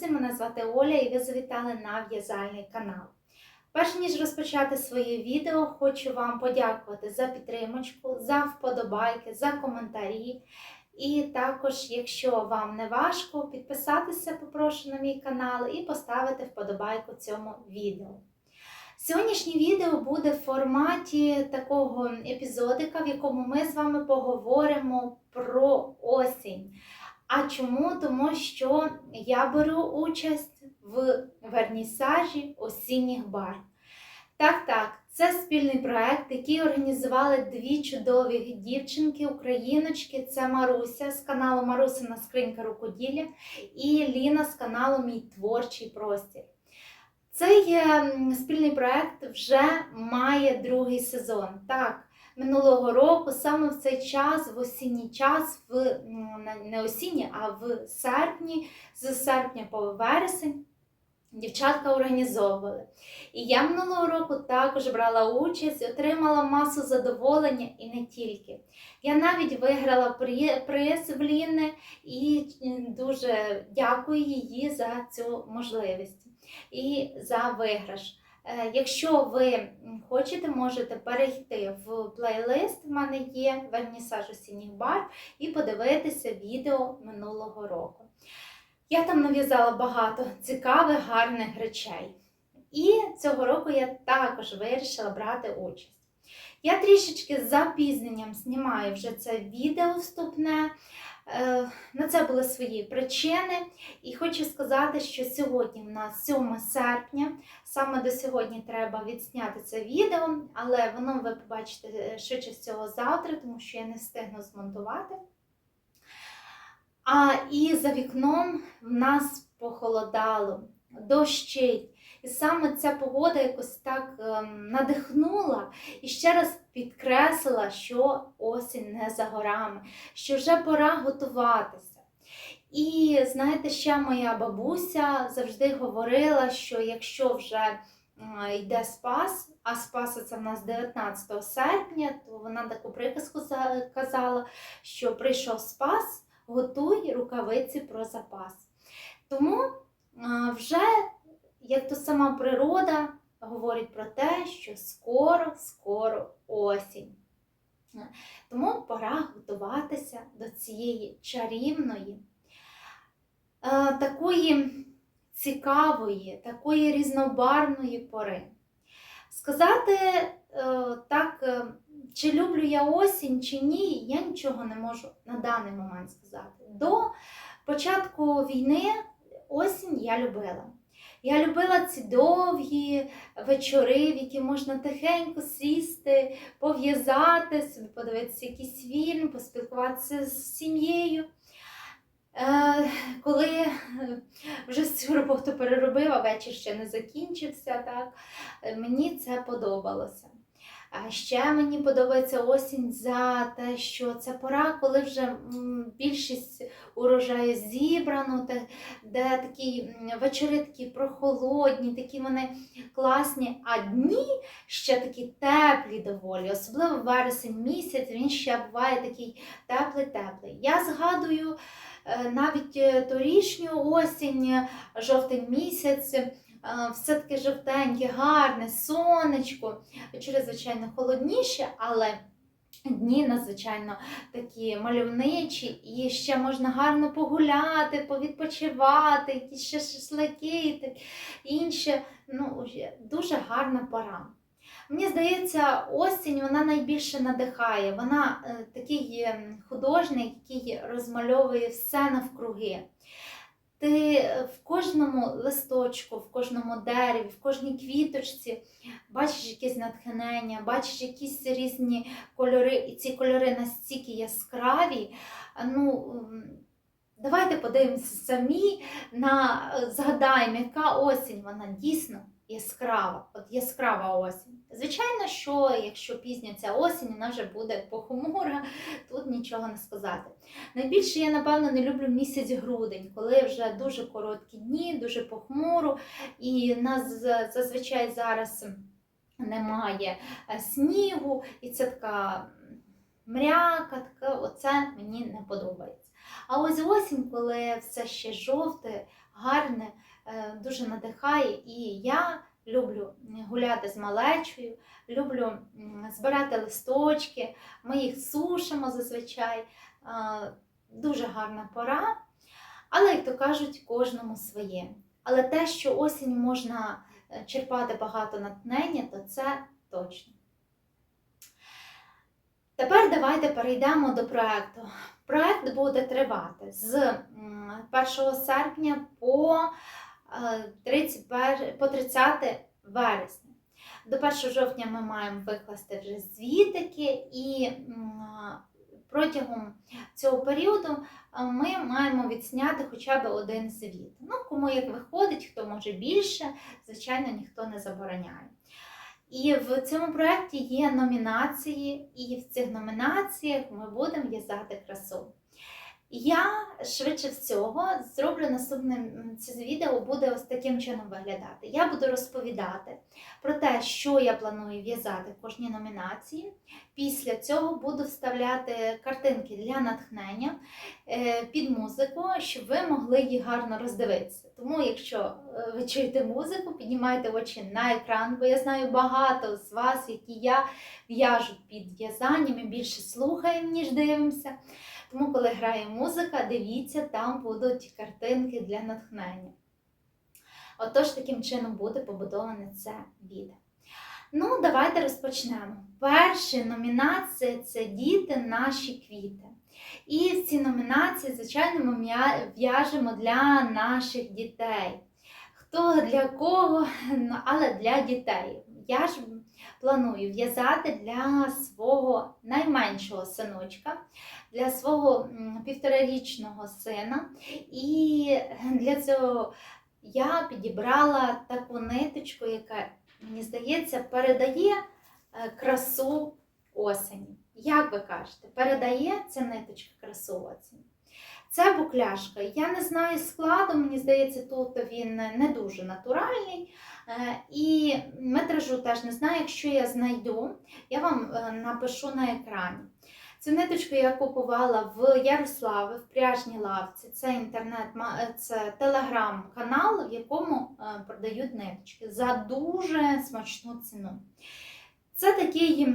Друзі! Мене звати Оля і ви завітали на в'язальний канал. Перш ніж розпочати своє відео, хочу вам подякувати за підтримочку, за вподобайки, за коментарі. І також, якщо вам не важко, підписатися попрошу на мій канал і поставити вподобайку цьому відео. Сьогоднішнє відео буде в форматі такого епізодика, в якому ми з вами поговоримо про осінь. А чому? Тому що я беру участь в вернісажі осінніх бар. Так, так, це спільний проект, який організували дві чудові дівчинки, україночки. Це Маруся з каналу Марусина Скринька рукоділля і Ліна з каналу Мій творчий простір. Цей спільний проект вже має другий сезон. Так, минулого року, саме в цей час, в осінній час, в не осінній, а в серпні, з серпня по вересень. Дівчатка організовували. І я минулого року також брала участь, отримала масу задоволення і не тільки. Я навіть виграла приз в Ліни і дуже дякую їй за цю можливість і за виграш. Е, Якщо ви хочете, можете перейти в плейлист. В мене є вернісаж осінніх бар і подивитися відео минулого року. Я там нав'язала багато цікавих, гарних речей. І цього року я також вирішила брати участь. Я трішечки з запізненням знімаю вже це відео вступне. Е, На це були свої причини. І хочу сказати, що сьогодні в нас 7 серпня. Саме до сьогодні треба відзняти це відео, але воно ви побачите е, швидше всього завтра, тому що я не встигну змонтувати. А і за вікном в нас похолодало, дощить. І саме ця погода якось так ем, надихнула і ще раз підкреслила, що осінь не за горами, що вже пора готуватися. І знаєте, ще моя бабуся завжди говорила, що якщо вже е, йде спас, а спаса це в нас 19 серпня, то вона таку приказку за- казала, що прийшов спас, готуй рукавиці про запас. Тому е, вже як то сама природа говорить про те, що скоро, скоро осінь. Тому пора готуватися до цієї чарівної, е, такої цікавої, такої різнобарвної пори. Сказати е, так, е, чи люблю я осінь, чи ні, я нічого не можу на даний момент сказати. До початку війни осінь я любила. Я любила ці довгі вечори, в які можна тихенько сісти, пов'язати, подивитися якийсь фільм, поспілкуватися з сім'єю. Е, коли е, вже цю роботу переробила, вечір ще не закінчився, так, е, мені це подобалося. Ще мені подобається осінь за те, що це пора, коли вже більшість урожаю зібрано, де, такі вечори такі прохолодні, такі вони класні, а дні ще такі теплі доволі, особливо вересень місяць, він ще буває такий теплий-теплий. Я згадую е, навіть е, торішню осінь, жовтий місяць. Все таке жовтеньке, гарне, сонечко, вечори, звичайно, холодніше, але дні надзвичайно такі мальовничі, і ще можна гарно погуляти, повідпочивати, якісь ще шашлики і інше. Ну, дуже гарна пора. Мені здається, осінь вона найбільше надихає. Вона е, такий художник, який розмальовує все навкруги. Ти е, в кожному листочку, в кожному дереві, в кожній квіточці бачиш якесь натхнення, бачиш якісь різні кольори, і ці кольори настільки яскраві. Ну, давайте подивимося самі на е, згадаємо, яка осінь, вона дійсно яскрава, от яскрава осінь. Звичайно, що якщо пізня ця осінь, вона вже буде похмура, тут нічого не сказати. Найбільше я, напевно, не люблю місяць грудень, коли вже дуже короткі дні, дуже похмуро, і нас зазвичай зараз немає е, снігу, і це така мряка, така, оце мені не подобається. А ось осінь, коли все ще жовте, гарне, е, дуже надихає. І я люблю гуляти з малечою, люблю збирати листочки, ми їх сушимо зазвичай. Дуже гарна пора. Але, як то кажуть, кожному своє. Але те, що осінь можна е, черпати багато натхнення, то це точно. Тепер давайте перейдемо до проекту. Проект буде тривати з 1 серпня по, 31, по 30 вересня. До 1 жовтня ми маємо викласти вже звітики, і протягом цього періоду ми маємо відсняти хоча б один звіт. Ну, кому як виходить, хто може більше, звичайно, ніхто не забороняє. І в цьому проєкті є номінації, і в цих номінаціях ми будемо в'язати красу. Я швидше всього зроблю наступне це відео буде ось таким чином виглядати. Я буду розповідати про те, що я планую в'язати в кожній номінації. Після цього буду вставляти картинки для натхнення е, під музику, щоб ви могли їх гарно роздивитися. Тому, якщо е, ви чуєте музику, піднімайте очі на екран, бо я знаю багато з вас, які я в'яжу під в'язанням, і більше слухаємо, ніж дивимося. Тому, коли грає музика, дивіться, там будуть картинки для натхнення. Отож, таким чином буде побудоване це відео. Ну, давайте розпочнемо. Перша номінація це діти наші квіти. І в ці номінації, звичайно, ми в'яжемо для наших дітей. Хто для кого, ну, але для дітей. Я ж планую в'язати для свого найменшого синочка, для свого півторарічного сина. І для цього я підібрала таку ниточку, яка, мені здається, передає е, красу осені. Як ви кажете, передає ця ниточка красу осені? Це букляшка. Я не знаю складу, мені здається, тут він не дуже натуральний. Е, І метражу теж не знаю. Якщо я знайду, я вам е, напишу на екрані. Цю ниточку я купувала в Ярославі, в пряжній лавці. Це інтернет, це телеграм-канал, в якому е, продають ниточки за дуже смачну ціну. Це такий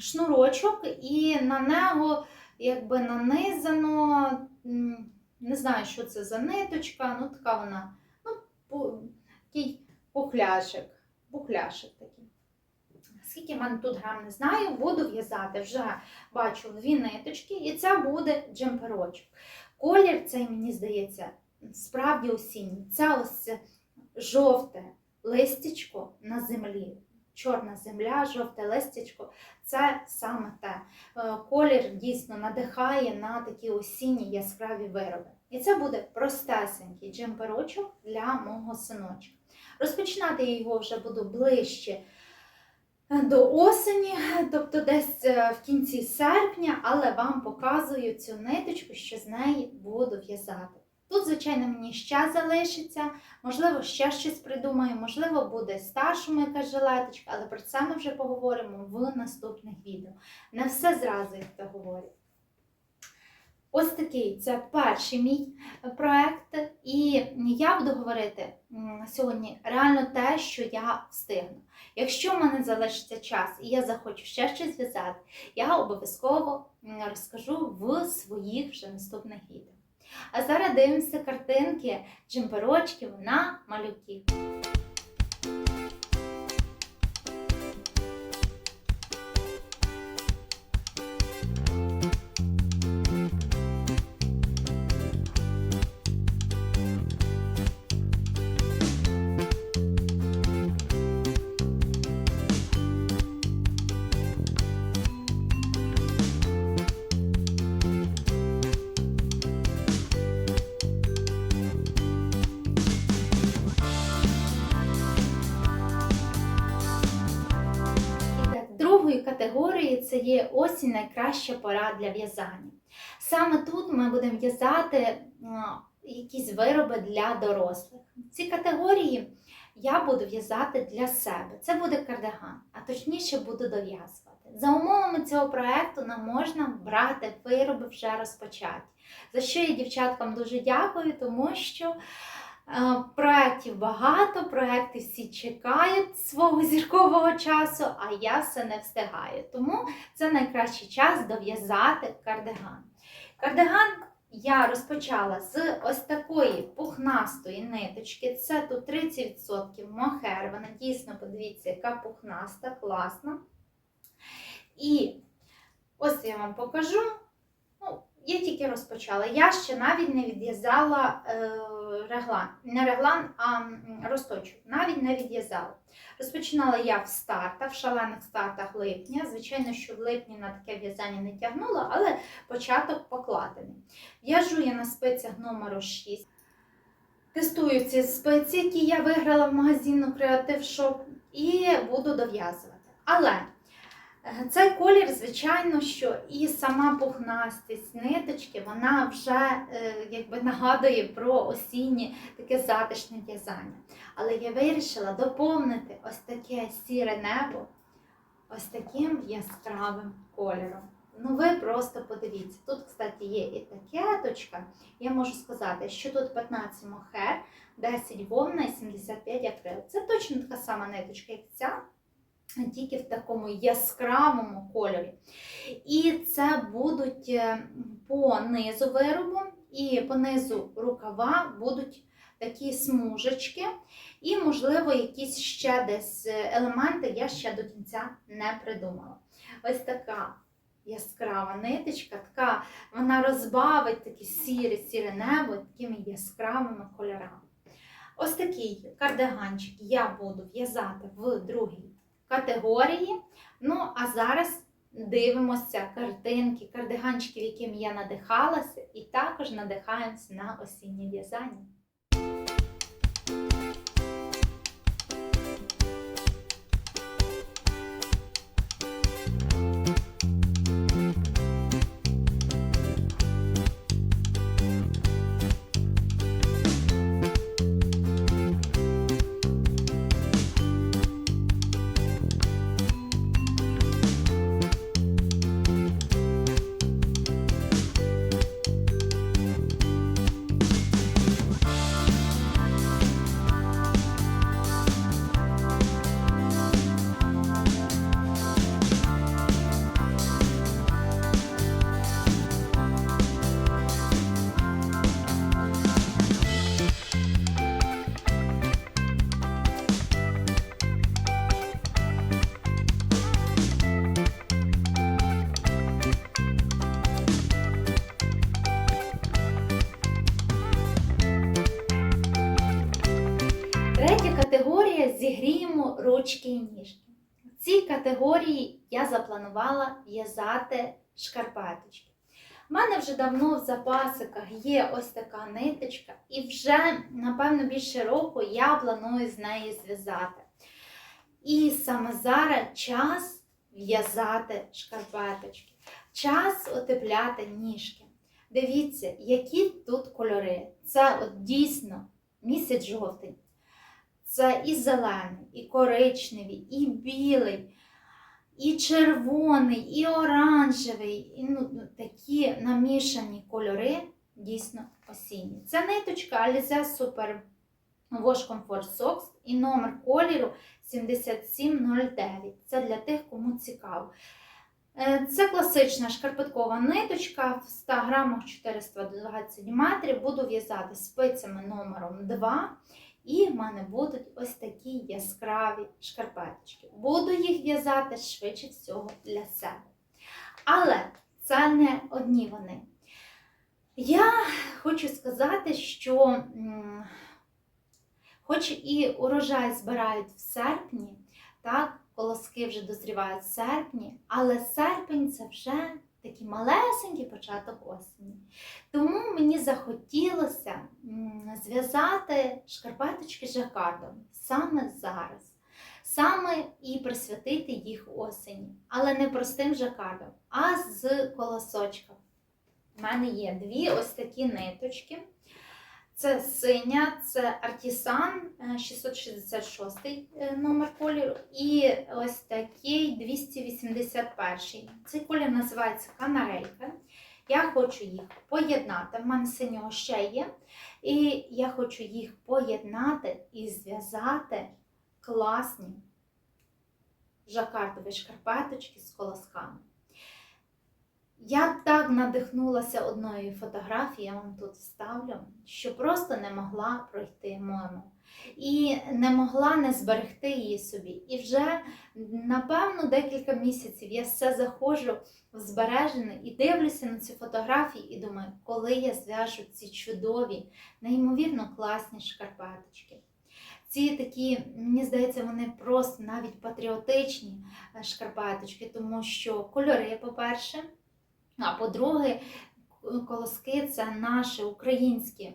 шнурочок, і на нього якби нанизано, не знаю, що це за ниточка, ну така вона, ну, такий пухляшик, пухляшик такий. Скільки в мене тут грам, не знаю, буду в'язати вже бачу дві ниточки, і це буде джемперочок. Колір цей, мені здається, справді осінній. Це ось жовте листячко на землі. Чорна земля, жовте листячко це саме те. Е, Колір дійсно надихає на такі осінні яскраві вироби. І це буде простесенький джемперочок для мого синочка. Розпочинати я його вже буду ближче до осені, тобто десь е, в кінці серпня, але вам показую цю ниточку, що з неї буду в'язати. Тут, звичайно, мені ще залишиться, можливо, ще щось придумаю, можливо, буде старшому якась жилеточка, але про це ми вже поговоримо в наступних відео. Не все зразу, як то говорять. Ось такий це перший мій проект, і я буду говорити сьогодні реально те, що я встигну. Якщо в мене залишиться час і я захочу ще щось зв'язати, я обов'язково розкажу в своїх вже наступних відео. А зараз дивимося картинки джемперочків вона малюків. Це є осінь найкраща пора для в'язання. Саме тут ми будемо в'язати якісь вироби для дорослих. Ці категорії я буду в'язати для себе. Це буде кардиган, а точніше буду дов'язувати. За умовами цього проекту нам можна брати вироби вже розпочаті. За що я дівчаткам дуже дякую, тому що Проєктів багато, проекти всі чекають свого зіркового часу, а я все не встигаю. Тому це найкращий час дов'язати кардиган. Кардиган я розпочала з ось такої пухнастої ниточки. Це тут 30% мохер. Вона дійсно, подивіться, яка пухнаста, класна. І ось я вам покажу. Ну, я тільки розпочала. Я ще навіть не відв'язала е, реглан. Не реглан, а м. Навіть не відв'язала. Розпочинала я в стартах, в шалених стартах липня. Звичайно, що в липні на таке в'язання не тягнула, але початок покладений. В'яжу я на спицях номер 6. Тестую ці спиці, які я виграла в магазину Creative Shop, і буду дов'язувати. Але цей колір, звичайно, що і сама пухнастість ниточки, вона вже е, якби нагадує про осіннє таке затишне в'язання. Але я вирішила доповнити ось таке сіре небо ось таким яскравим кольором. Ну, ви просто подивіться. Тут, кстати, є і такеточка. Я можу сказати, що тут 15 мохер, 10 вовна і 75 акрил. Це точно така сама ниточка, як ця, тільки в такому яскравому кольорі. І це будуть е, по низу виробу, і по низу рукава будуть такі смужечки. І, можливо, якісь ще десь е, елементи я ще до кінця не придумала. Ось така яскрава ниточка, така вона розбавить таке сіре, сіре небо такими яскравими кольорами. Ось такий кардиганчик я буду в'язати в другій категорії. Ну, а зараз дивимося картинки, кардиганчиків, якими я надихалася, і також надихаємось на осіннє в'язання. Запланувала в'язати шкарпеточки. У мене вже давно в запасиках є ось така ниточка, і вже, напевно, більше року я планую з неї зв'язати. І саме зараз час в'язати шкарпеточки, час отепляти ніжки. Дивіться, які тут кольори. Це от дійсно місяць жовтень. Це і зелений, і коричневий, і білий, і червоний, і оранжевий, і ну, ну, такі намішані кольори дійсно осінні. Це ниточка Alize Super Wash Comfort Socks і номер кольору 7709. Це для тих, кому цікаво. Е, Це класична шкарпеткова ниточка в 100 грамах 420 метрів. Буду в'язати спицями номером 2. І в мене будуть ось такі яскраві шкарпеточки. Буду їх в'язати швидше всього для себе. Але це не одні вони. Я хочу сказати, що хоч і урожай збирають в серпні, так, колоски вже дозрівають в серпні, але серпень це вже такий малесенький початок осені. Тому мені захотілося зв'язати шкарпеточки жакардом саме зараз. Саме і присвятити їх осені. Але не простим жакардом, а з колосочком. У мене є дві ось такі ниточки. Це синя, це Артісан 666 е, номер кольору. І ось такий 281. Цей колір називається канарейка. Я хочу їх поєднати. В мене синього ще є. І я хочу їх поєднати і зв'язати класні жакардові шкарпеточки з колосками. Я так надихнулася одною фотографією, я вам тут вставлю, що просто не могла пройти мимо. І не могла не зберегти її собі. І вже, напевно, декілька місяців я все заходжу в збережене і дивлюся на ці фотографії і думаю, коли я зв'яжу ці чудові, неймовірно класні шкарпеточки. Ці такі, мені здається, вони просто навіть патріотичні е, шкарпеточки, тому що кольори, по-перше, а по-друге, колоски це наші українські.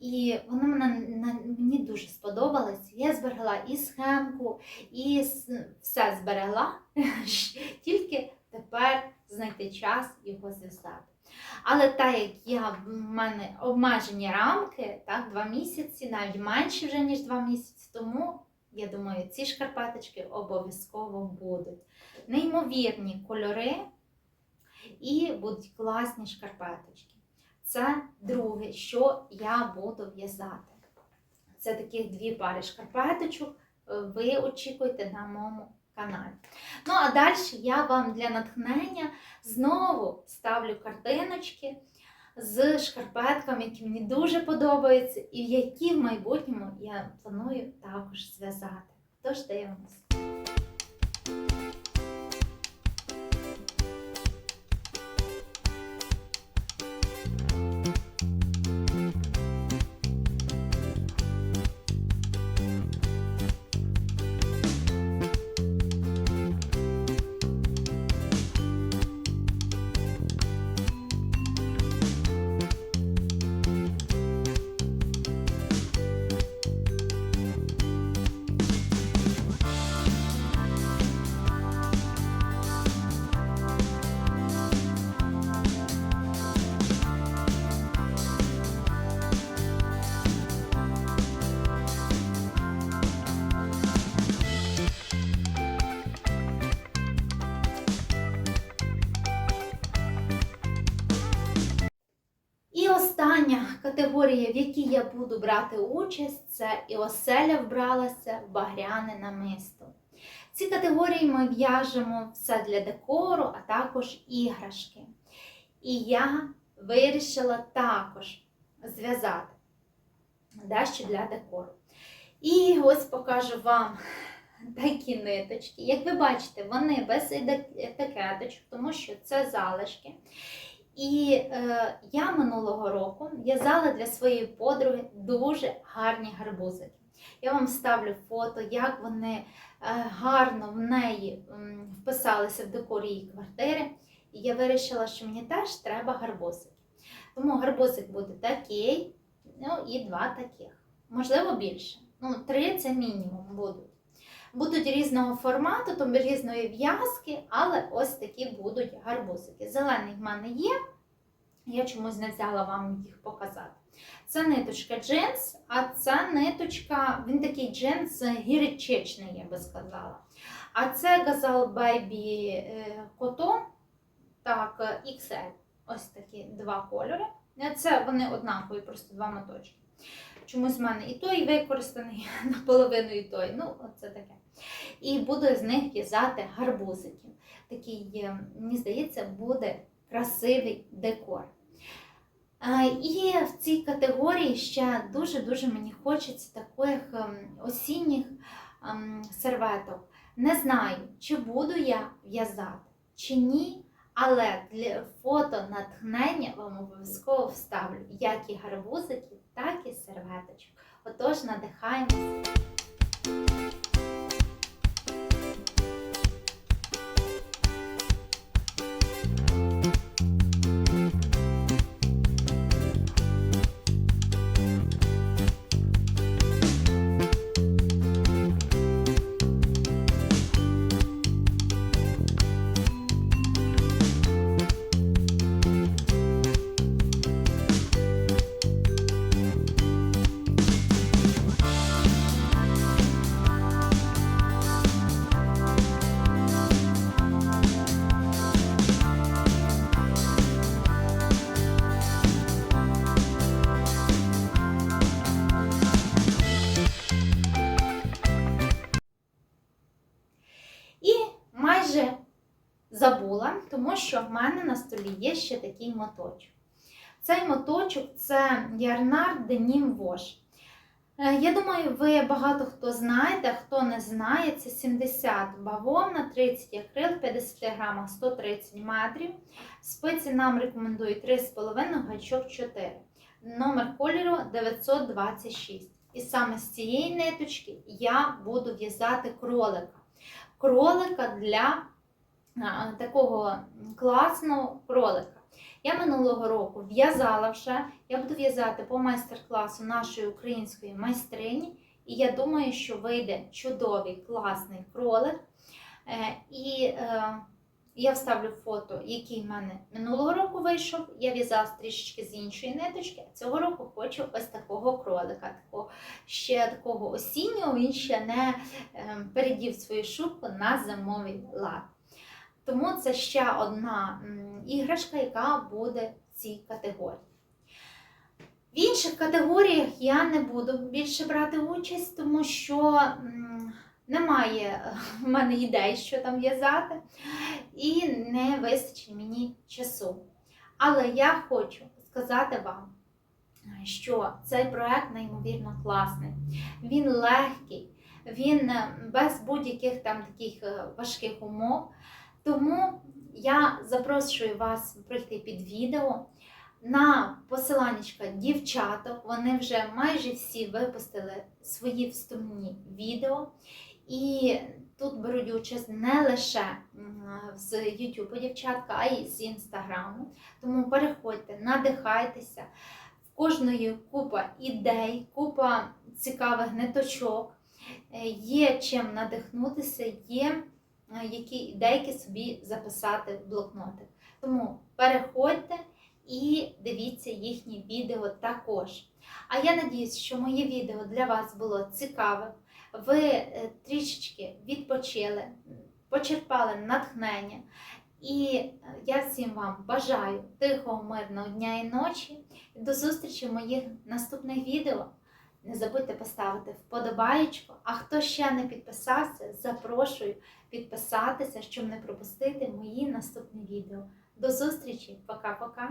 І вони мене, мені дуже сподобались. Я зберегла і схемку, і все зберегла, тільки тепер знайти час його зв'язати. Але так як я, в мене обмежені рамки, так, два місяці, навіть менше вже, ніж два місяці, тому я думаю, ці шкарпеточки обов'язково будуть. Неймовірні кольори і будуть класні шкарпеточки. Це друге, що я буду в'язати. Це таких дві пари шкарпеточок. Ви очікуєте на моєму каналі. Ну, а далі я вам для натхнення знову ставлю картиночки з шкарпетками, які мені дуже подобаються, і які в майбутньому я планую також зв'язати. Тож дивимось. В якій я буду брати участь, це і оселя вбралася в багряне намисто. Ці категорії ми в'яжемо все для декору, а також іграшки. І я вирішила також зв'язати дещо для декору. І ось покажу вам такі ниточки. Як ви бачите, вони без етикеточок, тому що це залишки. І е, я минулого року в'язала для своєї подруги дуже гарні гарбузики. Я вам ставлю фото, як вони е, гарно в неї м, вписалися в декор її квартири. І я вирішила, що мені теж треба гарбузики. Тому гарбузик буде такий, ну і два таких. Можливо, більше. Ну, три це мінімум будуть. Будуть різного формату, тобто різної в'язки, але ось такі будуть гарбузики. Зелений в мене є, я чомусь не взяла вам їх показати. Це ниточка джинс, а це ниточка, він такий джинс гірчичний, я би сказала. А це Gazal Baby Cotton, так, XL. Ось такі два кольори. Це вони однакові, просто два моточки. Чомусь в мене і той використаний наполовину, і той. Ну, оце таке. І буду з них в'язати гарбузики. Такий, мені здається, буде красивий декор. І в цій категорії ще дуже-дуже мені хочеться таких ем, осінніх ем, серветок. Не знаю, чи буду я в'язати, чи ні. Але для фото натхнення вам обов'язково вставлю як і гарбузики, так і серветочок. Отож, надихаємося. Що в мене на столі є ще такий моточок. Цей моточок це Ярнар Денім Вош. Е, Я думаю, ви багато хто знаєте, хто не знає, це 70 бавовна, 30 акрил, 50 грамах 130 метрів. Спиці нам рекомендують 3,5 гачок 4. Номер кольору 926. І саме з цієї ниточки я буду в'язати кролика. Кролика для такого класного кролика. Я минулого року в'язала вже, я буду в'язати по майстер-класу нашої української майстрині, і я думаю, що вийде чудовий класний кролик. Е, І е, я вставлю фото, який в мене минулого року вийшов. Я в'язала трішечки з іншої ниточки. Цього року хочу ось такого кролика, такого, ще такого осіннього, він ще не е, передів свою шубку на зимовий лад. Тому це ще одна іграшка, яка буде в цій категорії. В інших категоріях я не буду більше брати участь, тому що немає в мене ідей, що там в'язати, і не вистачить мені часу. Але я хочу сказати вам, що цей проект неймовірно класний. Він легкий, він без будь-яких там таких е, важких умов. Тому я запрошую вас прийти під відео на посиланнячка дівчаток. Вони вже майже всі випустили свої вступні відео. І тут беруть участь не лише з YouTube дівчатка, а й з Інстаграму. Тому переходьте, надихайтеся. В кожної купа ідей, купа цікавих ниточок. Е, Є чим надихнутися, є які ідейки собі записати в блокнотик. Тому переходьте і дивіться їхні відео також. А я надіюсь, що моє відео для вас було цікавим. Ви е, трішечки відпочили, почерпали натхнення. І е, я всім вам бажаю тихого, мирного дня і ночі. До зустрічі в моїх наступних відео. Не забудьте поставити вподобаєчку. А хто ще не підписався, запрошую підписатися, щоб не пропустити мої наступні відео. До зустрічі! Пока-пока!